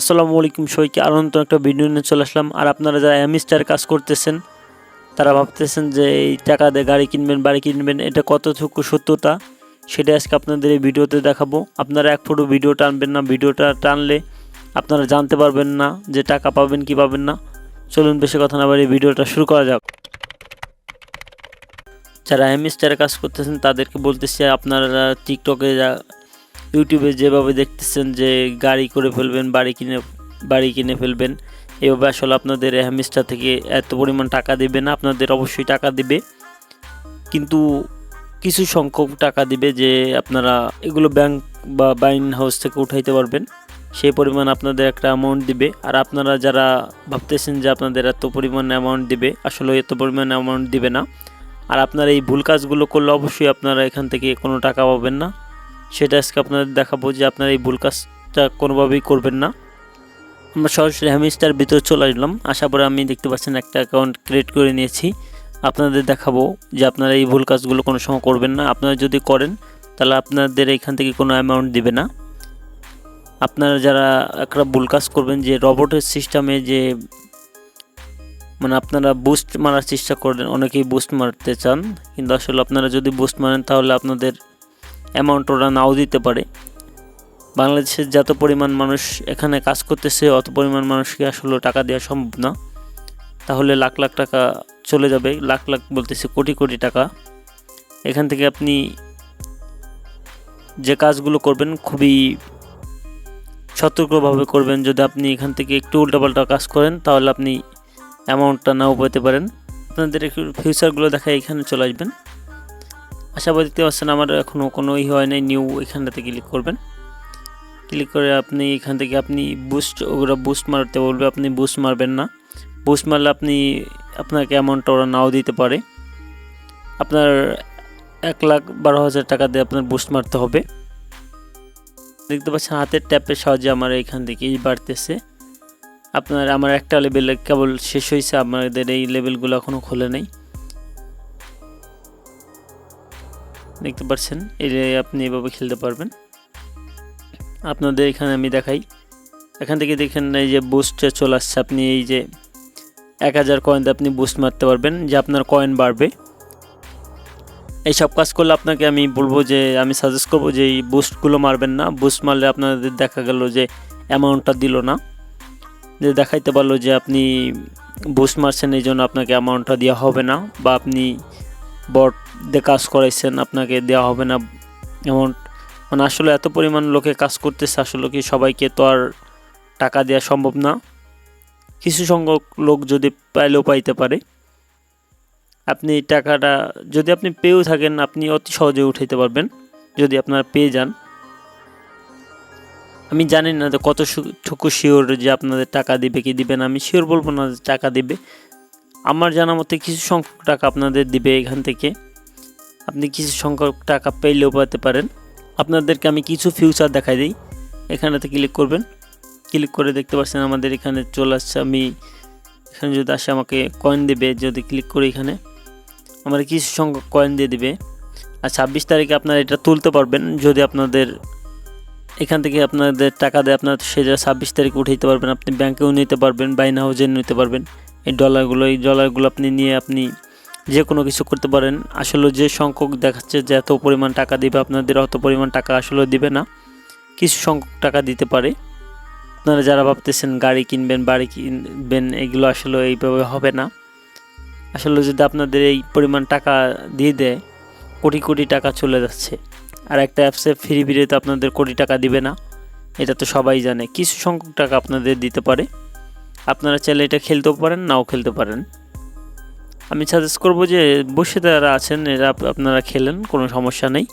আসসালামু আলাইকুম, সবাইকে আরও নতুন একটা ভিডিও নিয়ে চলে আসলাম। আর আপনারা যারা অ্যামিস্টার কাজ করতেছেন, তারা ভাবতেছেন যে এই টাকা দিয়ে গাড়ি কিনবেন, বাড়ি কিনবেন, এটা কতটুকু সত্যতা, সেটা আজকে আপনাদের এই ভিডিওতে দেখাবো। আপনারা এক ফটো ভিডিও টানবেন না, ভিডিওটা টানলে আপনারা জানতে পারবেন না যে টাকা পাবেন কি পাবেন না। চলুন বেশি কথা না বাড়ি ভিডিওটা শুরু করা যাক। যারা অ্যামিস্টারে কাজ করতেছেন, তাদেরকে বলতেছি, আপনারা টিকটকে যা ইউটিউবে যেভাবে দেখতেছেন যে গাড়ি করে ফেলবেন, বাড়ি কিনে বাড়ি কিনে ফেলবেন, এভাবে আসলে আপনাদের হ্যামিস্টার থেকে এত পরিমাণ টাকা দেবে না, আপনাদের অবশ্যই টাকা দিবে। কিন্তু কিছু সংখ্যক টাকা দিবে যে আপনারা এগুলো ব্যাংক বা বাইন হাউস থেকে উঠাইতে পারবেন। সেই পরিমাণ আপনাদের একটা অ্যামাউন্ট দিবে। আর আপনারা যারা ভাবতেছেন যে আপনাদের এত পরিমাণ অ্যামাউন্ট দিবে, আসলে এত পরিমাণ অ্যামাউন্ট দিবে না। আর আপনারা এই ভুল কাজগুলো করলে অবশ্যই আপনারা এখান থেকে কোনো টাকা পাবেন না। সেটা আজকে আপনাদের দেখাবো যে আপনারা এই ভুল কাজটা কোনোভাবেই করবেন না। আমরা সরাসরি হ্যামিস্টার ভিতরে চলে আসলাম। আশা করে আমি দেখতে পাচ্ছেন একটা অ্যাকাউন্ট ক্রিয়েট করে নিয়েছি। আপনাদের দেখাবো যে আপনারা এই ভুল কাজগুলো কোনো সময় করবেন না। আপনারা যদি করেন, তাহলে আপনাদের এখান থেকে কোনো অ্যামাউন্ট দিবে না। আপনারা যারা একটা ভুল কাজ করবেন, যে রবটের সিস্টেমে যে মানে আপনারা বুস্ট মারার চেষ্টা করেন অনেকেই বুস্ট মারতে চান। কিন্তু আসলে আপনারা যদি বুস্ট মারেন, তাহলে আপনাদের অ্যামাউন্ট ওরা নাও দিতে পারে। বাংলাদেশের যত পরিমাণ মানুষ এখানে কাজ করতেছে, অত পরিমাণ মানুষকে আসলে টাকা দেওয়া সম্ভব না। তাহলে লাখ লাখ টাকা চলে যাবে। লাখ লাখ বলতেছে কোটি কোটি টাকা। এখান থেকে আপনি যে কাজগুলো করবেন খুবই সতর্কভাবে করবেন। যদি আপনি এখান থেকে একটু উল্টাপাল্টা কাজ করেন, তাহলে আপনি অ্যামাউন্টটা নাও পেতে পারেন। আপনাদের একটু ফিউচারগুলো দেখা এখানে চলে আসবেন। আশা করি দেখতে পাচ্ছেন আমার এখনও কোনো ই হয় নাই নিউ এখানটাতে ক্লিক করবেন। ক্লিক করে আপনি এখান থেকে আপনি বুস্ট ওরা বুস্ট মারতে বলবে, আপনি বুস্ট মারবেন না। বুস্ট মারলে আপনি আপনাকে অ্যামাউন্টটা ওরা নাও দিতে পারে। আপনার এক লাখ বারো হাজার টাকা দিয়ে আপনার বুস্ট মারতে হবে। দেখতে পাচ্ছেন হাতের ট্যাপের সাহায্যে আমার এখান থেকেই বাড়তেছে। আপনার, আমার একটা লেভেল কেবল শেষ হয়েছে, আমাদের এই লেভেলগুলো এখনও খোলে নেই। দেখতে পাচ্ছেন যে আপনি এভাবে খেলতে পারবেন। আপনাদের এখানে আমি দেখাই। এখান থেকে দেখেন এই যে বুস্টে চলে আসছে। আপনি এই যে এক হাজার কয়েন দিয়ে আপনি বুস্ট মারতে পারবেন, যে আপনার কয়েন বাড়বে। এই সব কাজ করলে আপনাকে আমি বলব যে, আমি সাজেস্ট করব যে, এই বুস্টগুলো মারবেন না। বুস্ট মারলে আপনাদের দেখা গেল যে অ্যামাউন্টটা দিল না। যে দেখাইতে পারল যে, আপনি বুস্ট মারছেন, এই জন্য আপনাকে অ্যামাউন্টটা দেওয়া হবে না। বা আপনি বট দিয়ে কাজ করাইছেন, আপনাকে দেওয়া হবে না অ্যামাউন্ট মানে আসলে এত পরিমাণ লোকে কাজ করতেছে, আসলে কি সবাইকে তো আর টাকা দেওয়া সম্ভব না? কিছু সংখ্যক লোক যদি পাইলেও পাইতে পারে। আপনি টাকাটা, যদি আপনি পেয়েও থাকেন, আপনি অতি সহজে উঠাইতে পারবেন, যদি আপনারা পেয়ে যান। আমি জানি না যে কতটুকু শিওর যে আপনাদের টাকা দিবে কি দিবে না, আমি শিওর বলব না টাকা দিবে। আমার জানা মতে কিছু সংখ্যক টাকা আপনাদের দিবে এখান থেকে। আপনি কিছু সংখ্যক টাকা পেলেও পেতে পারেন। আপনাদেরকে আমি কিছু ফিউচার দেখাই দিই। এখানেতে ক্লিক করবেন। ক্লিক করে দেখতে পাচ্ছেন আমাদের এখানে চলে আসছে। আমি এখানে যদি আসে আমাকে কয়েন দেবে, যদি ক্লিক করি এখানে, আমার কিছু সংখ্যক কয়েন দিয়ে দিবে। আর ছাব্বিশ তারিখে আপনারা এটা তুলতে পারবেন। যদি আপনাদের এখান থেকে আপনাদের টাকা দেয় আপনার সেটা ছাব্বিশ তারিখ উঠাইতে পারবেন। আপনি ব্যাংকেও নিতে পারবেন বাইনা হাউজে নিতে পারবেন। এই ডলারগুলো এই ডলারগুলো আপনি নিয়ে আপনি যে কোনো কিছু করতে পারেন। আসলে যে সংখ্যক দেখাচ্ছে যে এত পরিমাণ টাকা দিবে, আপনাদের অত পরিমাণ টাকা আসলে দিবে না। কিছু সংখ্যক টাকা দিতে পারে। আপনারা যারা ভাবতেছেন গাড়ি কিনবেন, বাড়ি কিনবেন, এগুলো আসলে এইভাবে হবে না। আসলে যদি আপনাদের এই পরিমাণ টাকা দিয়ে দেয়, কোটি কোটি টাকা চলে যাচ্ছে। আর একটা অ্যাপসে ফ্রি ফ্রিতে আপনাদের কোটি টাকা দিবে না। এটা তো সবাই জানে। কিছু সংখ্যক টাকা আপনাদের দিতে পারে। আপনারা চাইলে এটা খেলতেও পারেন, নাও খেলতে পারেন। আমি সাজেস্ট করব যে বসে যারা আছেন, এরা আপনারা খেলেন, কোনো সমস্যা নেই।